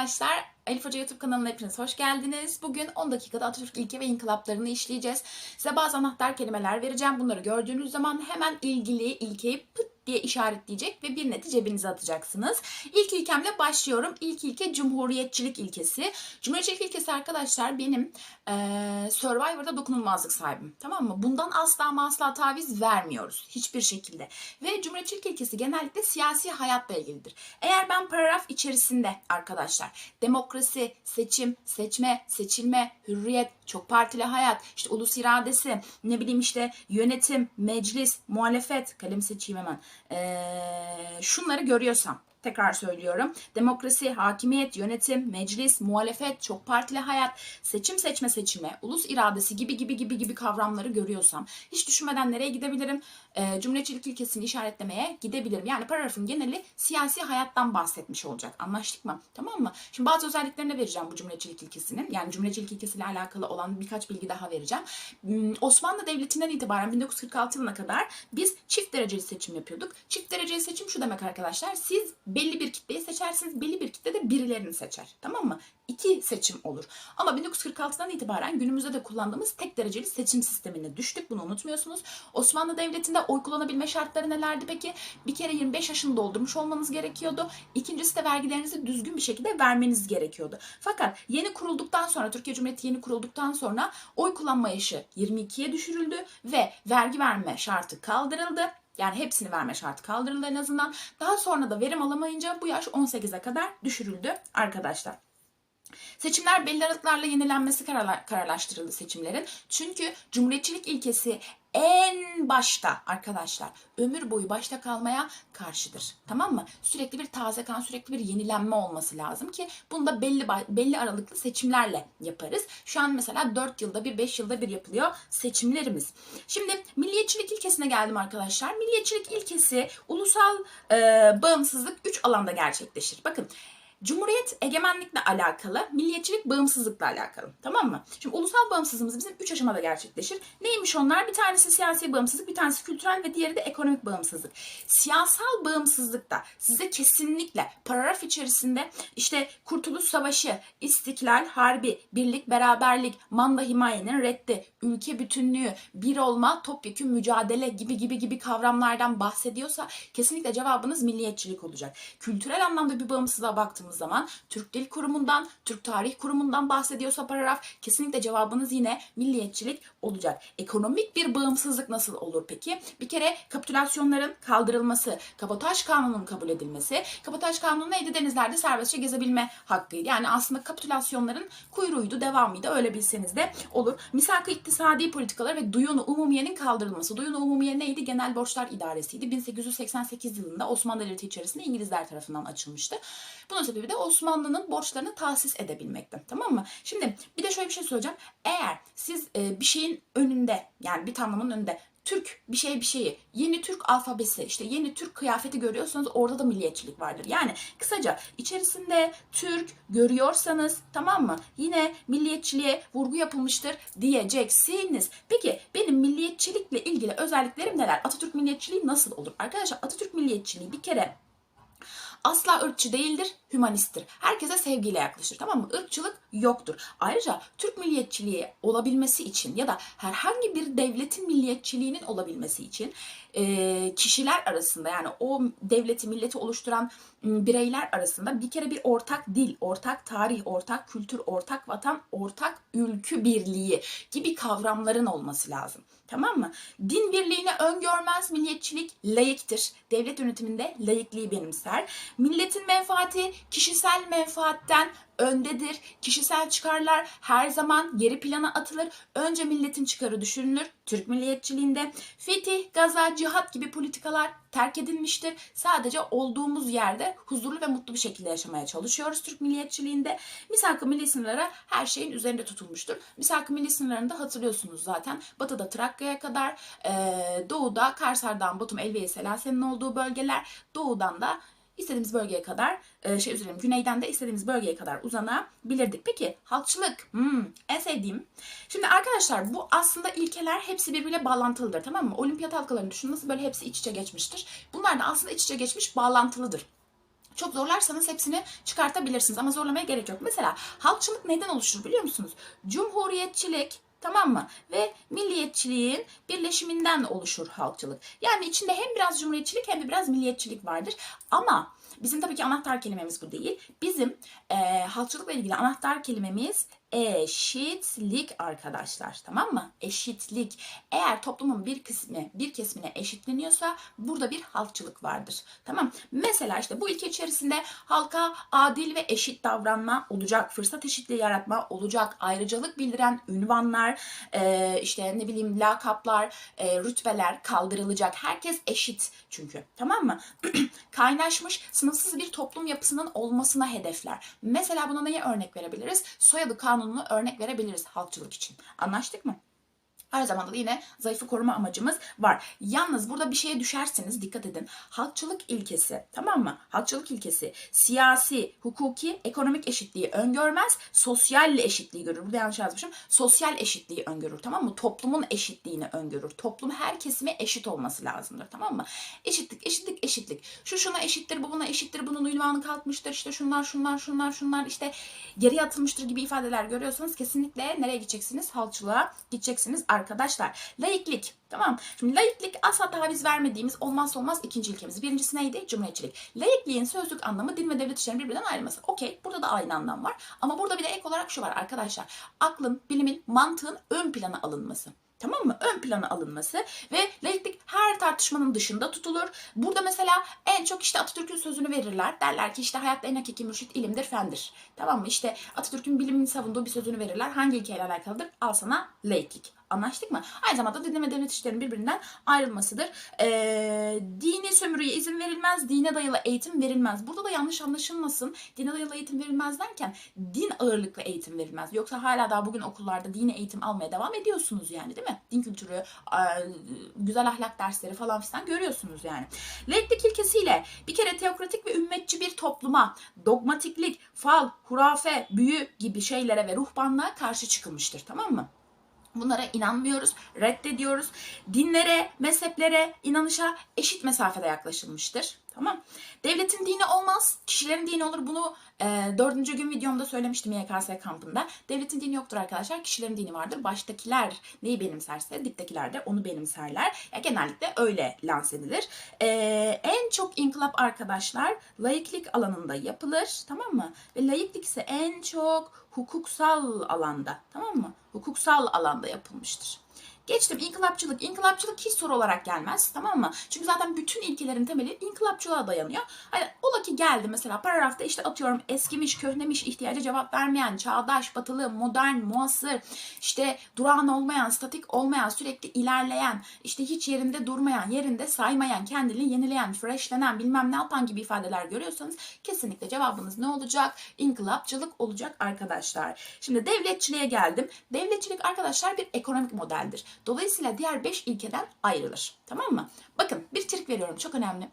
arkadaşlar. Elif Hoca YouTube kanalına hepiniz hoş geldiniz. Bugün 10 dakikada Atatürk ilke ve inkılaplarını işleyeceğiz. Size bazı anahtar kelimeler vereceğim. Bunları gördüğünüz zaman hemen ilgili ilkeyi pıt diye işaretleyecek ve bir neti cebinize atacaksınız. İlk ilkemle başlıyorum. İlk ilke Cumhuriyetçilik ilkesi. Cumhuriyetçilik ilkesi arkadaşlar benim eee Survivor'da dokunulmazlık sahibim. Tamam mı? Bundan asla asla taviz vermiyoruz. Hiçbir şekilde. Ve Cumhuriyetçilik ilkesi genellikle siyasi hayatla ilgilidir. Eğer ben paragraf içerisinde arkadaşlar demokrasi, seçim, seçme, seçilme, hürriyet, çok partili hayat, işte ulus iradesi, ne bileyim işte yönetim, meclis, muhalefet, kalemi seçeyim hemen. Ee, şunları görüyorsam tekrar söylüyorum. Demokrasi, hakimiyet, yönetim, meclis, muhalefet, çok partili hayat, seçim seçme seçime, ulus iradesi gibi gibi gibi gibi kavramları görüyorsam hiç düşünmeden nereye gidebilirim? Ee, Cumhuriyetçilik ilkesini işaretlemeye gidebilirim. Yani paragrafın geneli siyasi hayattan bahsetmiş olacak. Anlaştık mı? Tamam mı? Şimdi bazı özelliklerini vereceğim bu Cumhuriyetçilik ilkesinin. Yani Cumhuriyetçilik ilkesiyle alakalı olan birkaç bilgi daha vereceğim. Hmm, Osmanlı Devleti'nden itibaren 1946 yılına kadar biz çift dereceli seçim yapıyorduk. Çift dereceli seçim şu demek arkadaşlar. Siz belli bir kitleyi seçersiniz. Belli bir kitle de birilerini seçer. Tamam mı? İki seçim olur. Ama 1946'dan itibaren günümüzde de kullandığımız tek dereceli seçim sistemine düştük. Bunu unutmuyorsunuz. Osmanlı Devleti'nde oy kullanabilme şartları nelerdi peki? Bir kere 25 yaşını doldurmuş olmanız gerekiyordu. İkincisi de vergilerinizi düzgün bir şekilde vermeniz gerekiyordu. Fakat yeni kurulduktan sonra, Türkiye Cumhuriyeti yeni kurulduktan sonra oy kullanma yaşı 22'ye düşürüldü ve vergi verme şartı kaldırıldı. Yani hepsini verme şartı kaldırıldı en azından. Daha sonra da verim alamayınca bu yaş 18'e kadar düşürüldü arkadaşlar. Seçimler belli aralıklarla yenilenmesi kararla- kararlaştırıldı seçimlerin. Çünkü cumhuriyetçilik ilkesi en başta arkadaşlar ömür boyu başta kalmaya karşıdır. Tamam mı? Sürekli bir taze kan, sürekli bir yenilenme olması lazım ki bunu da belli belli aralıklı seçimlerle yaparız. Şu an mesela 4 yılda bir, 5 yılda bir yapılıyor seçimlerimiz. Şimdi milliyetçilik ilkesine geldim arkadaşlar. Milliyetçilik ilkesi ulusal e, bağımsızlık 3 alanda gerçekleşir. Bakın Cumhuriyet egemenlikle alakalı, milliyetçilik bağımsızlıkla alakalı. Tamam mı? Şimdi ulusal bağımsızlığımız bizim 3 aşamada gerçekleşir. Neymiş onlar? Bir tanesi siyasi bağımsızlık, bir tanesi kültürel ve diğeri de ekonomik bağımsızlık. Siyasal bağımsızlıkta size kesinlikle paragraf içerisinde işte Kurtuluş Savaşı, İstiklal, Harbi, Birlik, Beraberlik, Manda Himayenin reddi, ülke bütünlüğü, bir olma, topyekün mücadele gibi gibi gibi kavramlardan bahsediyorsa kesinlikle cevabınız milliyetçilik olacak. Kültürel anlamda bir bağımsızlığa baktığımız zaman Türk Dil Kurumu'ndan, Türk Tarih Kurumu'ndan bahsediyorsa paragraf kesinlikle cevabınız yine milliyetçilik olacak. Ekonomik bir bağımsızlık nasıl olur peki? Bir kere kapitülasyonların kaldırılması, kabotaj kanununun kabul edilmesi. Kabotaj kanunu neydi? Denizlerde serbestçe gezebilme hakkıydı. Yani aslında kapitülasyonların kuyruğuydu, devamıydı. Öyle bilseniz de olur. Misak-ı iktisadi politikalar ve duyunu umumiyenin kaldırılması. Duyunu umumiye neydi? Genel Borçlar İdaresi'ydi. 1888 yılında Osmanlı Devleti içerisinde İngilizler tarafından açılmıştı. Bunun sebebi de Osmanlı'nın borçlarını tahsis edebilmekti. Tamam mı? Şimdi bir de şöyle bir şey söyleyeceğim. Eğer siz e, bir şeyin önünde yani bir tanımın önünde Türk bir şey bir şeyi, yeni Türk alfabesi, işte yeni Türk kıyafeti görüyorsanız orada da milliyetçilik vardır. Yani kısaca içerisinde Türk görüyorsanız tamam mı? Yine milliyetçiliğe vurgu yapılmıştır diyeceksiniz. Peki benim milliyetçilikle ilgili özelliklerim neler? Atatürk milliyetçiliği nasıl olur? Arkadaşlar Atatürk milliyetçiliği bir kere asla ırkçı değildir, hümanisttir. Herkese sevgiyle yaklaşır tamam mı? Irkçılık yoktur. Ayrıca Türk milliyetçiliği olabilmesi için ya da herhangi bir devletin milliyetçiliğinin olabilmesi için kişiler arasında yani o devleti, milleti oluşturan bireyler arasında bir kere bir ortak dil, ortak tarih, ortak kültür, ortak vatan, ortak ülkü birliği gibi kavramların olması lazım. Tamam mı? Din birliğini öngörmez milliyetçilik layıktır. Devlet yönetiminde layıklığı benimser. Milletin menfaati kişisel menfaatten öndedir. Kişisel çıkarlar her zaman geri plana atılır. Önce milletin çıkarı düşünülür. Türk milliyetçiliğinde fetih, gaza, cihat gibi politikalar terk edilmiştir. Sadece olduğumuz yerde huzurlu ve mutlu bir şekilde yaşamaya çalışıyoruz Türk milliyetçiliğinde. Misak-ı milli sınırlara her şeyin üzerinde tutulmuştur. Misak-ı milli sınırlarını hatırlıyorsunuz zaten. Batıda Trakya'ya kadar, doğuda Karsar'dan Batum, Elbeye, Selasen'in olduğu bölgeler, doğudan da istediğimiz bölgeye kadar e, şey üzerine güneyden de istediğimiz bölgeye kadar uzanabilirdik. Peki halkçılık hmm, en sevdiğim. Şimdi arkadaşlar bu aslında ilkeler hepsi birbiriyle bağlantılıdır tamam mı? Olimpiyat halkalarını düşünün nasıl böyle hepsi iç içe geçmiştir. Bunlar da aslında iç içe geçmiş bağlantılıdır. Çok zorlarsanız hepsini çıkartabilirsiniz ama zorlamaya gerek yok. Mesela halkçılık neden oluşur biliyor musunuz? Cumhuriyetçilik, Tamam mı? Ve milliyetçiliğin birleşiminden oluşur halkçılık. Yani içinde hem biraz cumhuriyetçilik hem de biraz milliyetçilik vardır. Ama bizim tabii ki anahtar kelimemiz bu değil. Bizim e, halkçılıkla ilgili anahtar kelimemiz eşitlik arkadaşlar. Tamam mı? Eşitlik. Eğer toplumun bir kısmı bir kesimine eşitleniyorsa burada bir halkçılık vardır. Tamam. Mesela işte bu ilke içerisinde halka adil ve eşit davranma olacak. Fırsat eşitliği yaratma olacak. Ayrıcalık bildiren ünvanlar, e, işte ne bileyim lakaplar, e, rütbeler kaldırılacak. Herkes eşit çünkü. Tamam mı? Kaynaşmış sınıfsız bir toplum yapısının olmasına hedefler. Mesela buna neye örnek verebiliriz? Soyadı kanununu örnek verebiliriz halkçılık için. Anlaştık mı? Her zaman da yine zayıfı koruma amacımız var. Yalnız burada bir şeye düşerseniz dikkat edin. Halkçılık ilkesi tamam mı? Halkçılık ilkesi siyasi, hukuki, ekonomik eşitliği öngörmez. Sosyal eşitliği görür. Burada yanlış yazmışım. Sosyal eşitliği öngörür tamam mı? Toplumun eşitliğini öngörür. Toplum her kesime eşit olması lazımdır tamam mı? Eşitlik, eşitlik, eşitlik. Şu şuna eşittir, bu buna eşittir, bunun ünvanı kalkmıştır. İşte şunlar, şunlar, şunlar, şunlar işte geri atılmıştır gibi ifadeler görüyorsanız kesinlikle nereye gideceksiniz? Halkçılığa gideceksiniz arkadaşlar. Laiklik. Tamam. Şimdi laiklik asla taviz vermediğimiz olmazsa olmaz ikinci ilkemiz. Birincisi neydi? Cumhuriyetçilik. Laikliğin sözlük anlamı din ve devlet işlerinin birbirinden ayrılması. Okey. Burada da aynı anlam var. Ama burada bir de ek olarak şu var arkadaşlar. Aklın, bilimin, mantığın ön plana alınması. Tamam mı? Ön plana alınması ve laiklik her tartışmanın dışında tutulur. Burada mesela en çok işte Atatürk'ün sözünü verirler. Derler ki işte hayatta en hakiki mürşit ilimdir, fendir. Tamam mı? İşte Atatürk'ün bilimini savunduğu bir sözünü verirler. Hangi ilkeyle alakalıdır? Al sana laiklik. Anlaştık mı? Aynı zamanda din ve devlet işlerinin birbirinden ayrılmasıdır. Ee, sömürüye izin verilmez, dine dayalı eğitim verilmez. Burada da yanlış anlaşılmasın. Dine dayalı eğitim verilmez derken din ağırlıklı eğitim verilmez. Yoksa hala daha bugün okullarda dini eğitim almaya devam ediyorsunuz yani değil mi? Din kültürü, e, güzel ahlak dersleri falan filan görüyorsunuz yani. Laiklik ilkesiyle bir kere teokratik ve ümmetçi bir topluma dogmatiklik, fal, hurafe, büyü gibi şeylere ve ruhbanlığa karşı çıkılmıştır tamam mı? Bunlara inanmıyoruz, reddediyoruz. Dinlere, mezheplere, inanışa eşit mesafede yaklaşılmıştır. Tamam. Devletin dini olmaz, kişilerin dini olur. Bunu e, dördüncü gün videomda söylemiştim YKS kampında. Devletin dini yoktur arkadaşlar, kişilerin dini vardır. Baştakiler neyi benimserse diptekiler de onu benimserler. Ya, genellikle öyle lanse edilir. E, en çok inkılap arkadaşlar laiklik alanında yapılır. Tamam mı? Ve laiklik ise en çok hukuksal alanda. Tamam mı? Hukuksal alanda yapılmıştır. Geçtim inkılapçılık. İnkılapçılık hiç soru olarak gelmez tamam mı? Çünkü zaten bütün ilkelerin temeli inkılapçılığa dayanıyor. Hani ola ki geldi mesela paragrafta işte atıyorum eskimiş, köhnemiş, ihtiyaca cevap vermeyen, çağdaş, batılı, modern, muasır, işte durağan olmayan, statik olmayan, sürekli ilerleyen, işte hiç yerinde durmayan, yerinde saymayan, kendini yenileyen, freshlenen, bilmem ne yapan gibi ifadeler görüyorsanız kesinlikle cevabınız ne olacak? İnkılapçılık olacak arkadaşlar. Şimdi devletçiliğe geldim. Devletçilik arkadaşlar bir ekonomik modeldir. Dolayısıyla diğer 5 ilkeden ayrılır. Tamam mı? Bakın bir trik veriyorum çok önemli.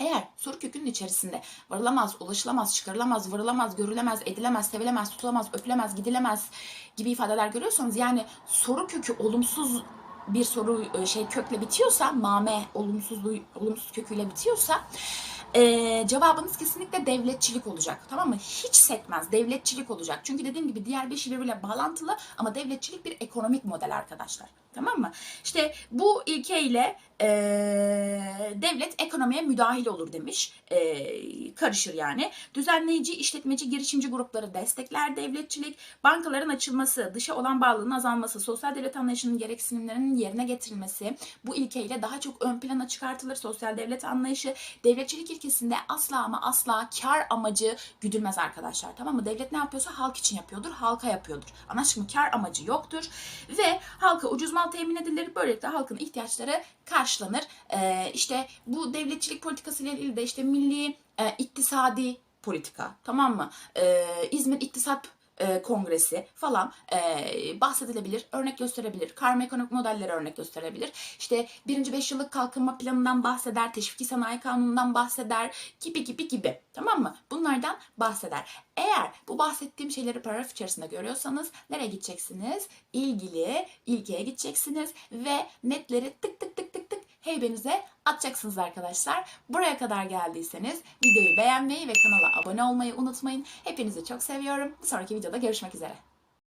Eğer soru kökünün içerisinde varılamaz, ulaşılamaz, çıkarılamaz, varılamaz, görülemez, edilemez, sevilemez, tutulamaz, öpülemez, gidilemez gibi ifadeler görüyorsanız yani soru kökü olumsuz bir soru şey kökle bitiyorsa, mame olumsuzluğu olumsuz köküyle bitiyorsa ee, cevabınız kesinlikle devletçilik olacak. Tamam mı? Hiç sekmez. Devletçilik olacak. Çünkü dediğim gibi diğer beşi birbiriyle bağlantılı ama devletçilik bir ekonomik model arkadaşlar. Tamam mı? İşte bu ilkeyle e, devlet ekonomiye müdahil olur demiş. E, karışır yani. Düzenleyici, işletmeci, girişimci grupları destekler devletçilik. Bankaların açılması, dışa olan bağlılığın azalması, sosyal devlet anlayışının gereksinimlerinin yerine getirilmesi bu ilkeyle daha çok ön plana çıkartılır. Sosyal devlet anlayışı devletçilik ilkesinde asla ama asla kar amacı güdülmez arkadaşlar. Tamam mı? Devlet ne yapıyorsa halk için yapıyordur, halka yapıyordur. Anlaştık mı? Kar amacı yoktur ve halka ucuz mal temin edilir. Böylelikle halkın ihtiyaçları karşılanır. Ee, işte bu devletçilik politikası ile ilgili de işte milli e, iktisadi politika tamam mı? Ee, İzmir İktisat e, Kongresi falan e, bahsedilebilir, örnek gösterebilir. Karma ekonomik modelleri örnek gösterebilir. İşte birinci beş yıllık kalkınma planından bahseder, teşviki sanayi kanunundan bahseder gibi gibi gibi. Tamam mı? Bunlardan bahseder. Eğer bu bahsettiğim şeyleri paragraf içerisinde görüyorsanız nereye gideceksiniz? İlgili ilkeye gideceksiniz ve netleri tık tık tık tık heybenize atacaksınız arkadaşlar. Buraya kadar geldiyseniz videoyu beğenmeyi ve kanala abone olmayı unutmayın. Hepinizi çok seviyorum. Bir sonraki videoda görüşmek üzere.